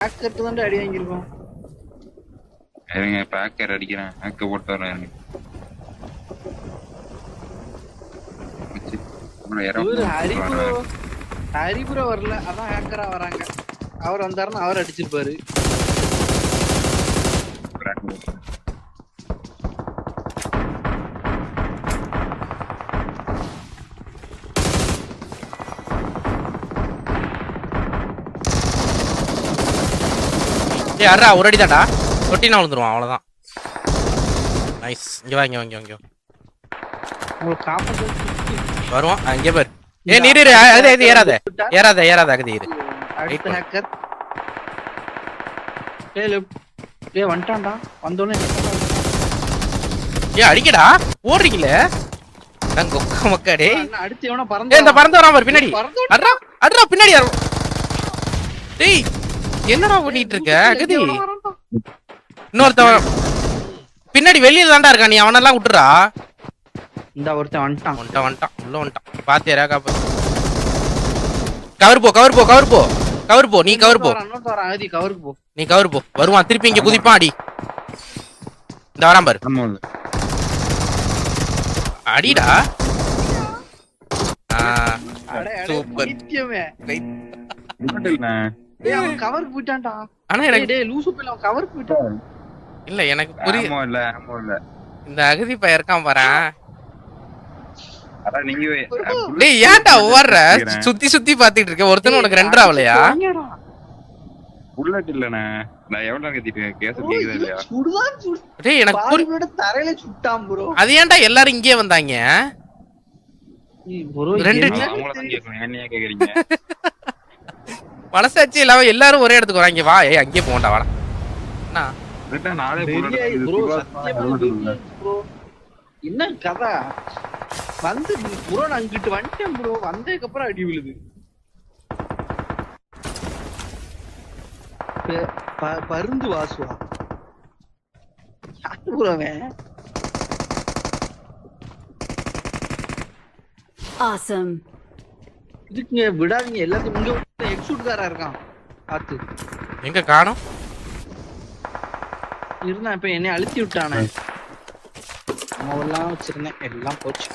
ஹேக்கர்ட்டு தான் அடி வாங்கியிருக்கோம். இருங்க பேக்கர் அடிக்கிறேன் ஹேக்க போட்டு வரேன். இருங்க. ஹரிபுரோ. ஹரிபுரோ வரல. அதான் ஹேக்கரா வராங்க. அவர் வந்தாருன்னா அவர் அடிச்சிருப்பாரு. ஏய் அட்ரா ஒரு அடி தொட்டினா விழுந்துருவான் அவ்வளோதான் நைஸ் இங்கே வா இங்கே வா இங்கே வா, இங்கே வா. உங்களுக்கு காப்பாற்ற வருவான். ஆ, இங்கே பாரு. ஏ நீர் அது இது ஏறாத. ஏறாத ஏறாத அகதி இரு. அடுத்த பண்ணு. ஹேக்கர் ஏ லெஃப்ட் ஏ வந்துட்டான்டா. வந்தோடனே ஏ அடிக்கடா. ஓடுறீங்களே? நான் கொக்க மக்கா டேய். அடுத்து எவனா ஏ பறந்து இந்த பறந்து வரான் பாரு பின்னாடி. அட்ரா அட்ரா பின்னாடி டேய். என்னடா பண்ணிட்டு இருக்க அகதி. இன்னொருத்தன் பின்னாடி வெளியில தான்டா இருக்கான் நீ. அவனெல்லாம் விட்டுறா. இந்த ஒருத்தன் வந்துட்டான். வந்துட்டான் வந்துட்டான். உள்ள வந்துட்டான். பாத்தியாரா காப்பா கவர் போ கவர் போ கவர் போ கவர் போ நீ கவர் போ அகதி கவருக்கு போ நீ கவர் போ வருவான். திருப்பி இங்க குதிப்பான் அடி. இந்த வரான் பாரு. அடிடா. சூப்பர். இல்ல. போயிட்டான்டா ஆனா எனக்கு டேய் லூசு பிள்ளை அவன் கவருக்கு போயிட்டான் இல்ல எனக்கு புரிய ஆமா இல்ல, ஆமா இல்ல. இந்த அகதி பையன் இருக்கான் நீங்க டேய் ஏன்டா ஓடுற. சுத்தி சுத்தி பாத்துட்டு இருக்க ஒருத்தனும் உனக்கு ரெண்டரை ஆகலையா வாங்கடா. புல்லட் இல்லண்ணே. நான் எவ்வளவு நேரம் கத்திட்டு இருக்கேன்? கேசட் bro, கேக்குதா இது இல்லையா? சுடுதான் சுடு. டேய் எனக்கு புரி பாதியோட தரையில சுட்டான் bro. அது ஏன்டா எல்லாரும் இங்கே வந்தாங்க ரெண்டு அவங்கள தான் கேட்கணும். என்னையா கேக்குறீங்க? மனசாட்சி இல்லாம எல்லாரும் ஒரே இடத்துக்கு வராங்க. வா ஏய் அங்கேயே போகண்டா வாடா. என்ன கதை? வந்து ப்ரோ நான் அங்கிட்டு வந்துட்டேன் ப்ரோ. வந்ததுக்கு அப்புறம் அடி விழுது. பருந்து வாசுவா. யாரு bro அவன்? Awesome. இதுக்குங்க விடாதீங்க. எல்லாத்தையும் இங்க எக்ஸூட்காரா இருக்கான். பார்த்து. எங்க காணோம்? இருந்தான். இப்ப என்னை அழுத்தி விட்டானே. அவன் எல்லாம் வச்சிருந்தேன். எல்லாம் போச்சு.